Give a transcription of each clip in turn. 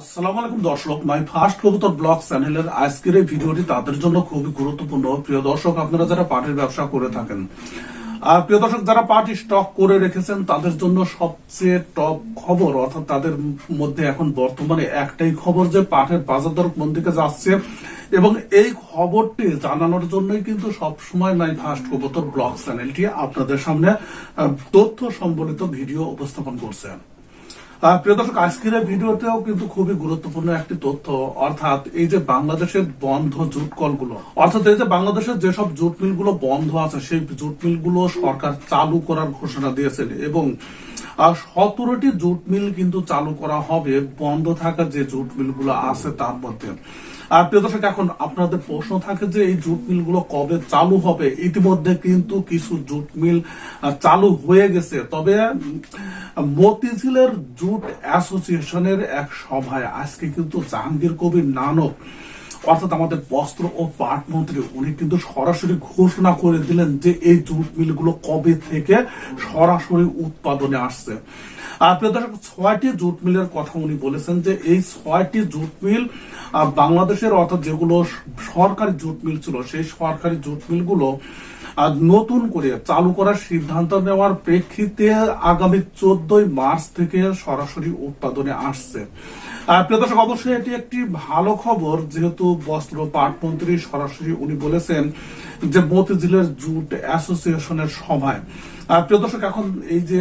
আসসালামু আলাইকুম দর্শক মাই ফার্স্ট কবুতর ব্লগ চ্যানেলের আজকের এই ভিডিওটি তাদের জন্য খুবই গুরুত্বপূর্ণ। প্রিয় দর্শক, আপনারা যারা পাটের ব্যবসা করে থাকেন আর প্রিয় দর্শক, যারা পাট স্টক করে রেখেছেন, তাদের জন্য সবচেয়ে টপ খবর, অর্থাৎ তাদের মধ্যে এখন বর্তমানে একটাই খবর যে পাটের বাজার দর কোন দিকে যাচ্ছে। এবং এই খবরটি জানানোর জন্যই কিন্তু সবসময় মাই ফার্স্ট কবুতর ব্লগ চ্যানেলটি আপনাদের সামনে তথ্য সম্বলিত ভিডিও উপস্থাপন করছে। প্রিয় দর্শক, আজকের ভিডিওতেও কিন্তু খুবই গুরুত্বপূর্ণ একটি তথ্য, অর্থাৎ এই যে বাংলাদেশের বন্ধ জুট কলগুলো, অর্থাৎ এই যে বাংলাদেশের যেসব জুট মিলগুলো বন্ধ আছে, সেই জুট মিলগুলো সরকার চালু করার ঘোষণা দিয়েছেন এবং সতেরোটি জুট মিল কিন্তু চালু করা হবে, বন্ধ থাকা যে জুট মিলগুলো আছে তার মধ্যে। আর প্রিয় দর্শক, এখন আপনাদের প্রশ্ন থাকে যে এই জুট মিলগুলো কবে চালু হবে? ইতিমধ্যে কিন্তু কিছু জুট মিল চালু হয়ে গেছে। তবে মতিঝিলের জুট অ্যাসোসিয়েশনের এক সভায় আজকে কিন্তু জাহাঙ্গীর কবির নানক অর্থাৎ আমাদের বস্ত্র ও পাট মন্ত্রী, উনি কিন্তু সরাসরি ঘোষণা করে দিলেন যে এই জুট মিলগুলো কবে থেকে সরাসরি উৎপাদনে আসছে। ছয়টি জুট মিলের কথা উনি বলেছেন যে এই ছয়টি জুট মিল বাংলাদেশের অর্থাৎ যেগুলো সরকারি জুট মিল ছিল, সেই সরকারি জুট মিলগুলো নতুন করে চালু করার সিদ্ধান্ত নেওয়ার প্রেক্ষিতে আগামী চোদ্দই মার্চ থেকে সরাসরি উৎপাদনে আসছে। অবশ্যই এটি একটি ভালো খবর, যেহেতু বস্ত্র সরাসরি উনি বলেছেন যে মতিঝিলের জুট অ্যাসোসিয়েশনের সভায়। প্রিয় দর্শক, এখন এই যে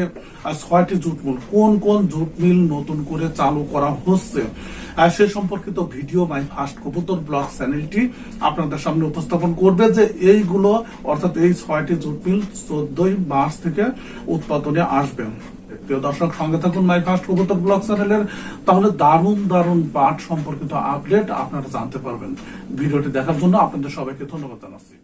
ছয়টি জুট মিল, কোন কোন জুট মিল নতুন করে চালু করা হচ্ছে? সে সম্পর্কিত ভিডিও মাই ফার্স্ট কবুতর ব্লগ চ্যানেলটি আপনাদের সামনে উপস্থাপন করবে যে এইগুলো, অর্থাৎ এই ছয়টি জুট মিল চোদ্দই মার্চ থেকে উৎপাদনে আসবে। প্রিয় দর্শক, সঙ্গে থাকুন মাই ফার্স্ট কবুতর ব্লগ চ্যানেলের। তাহলে দারুণ দারুণ পাঠ সম্পর্কিত আপডেট আপনারা জানতে পারবেন। ভিডিওটি দেখার জন্য আপনাদের সবাইকে ধন্যবাদ জানাচ্ছি।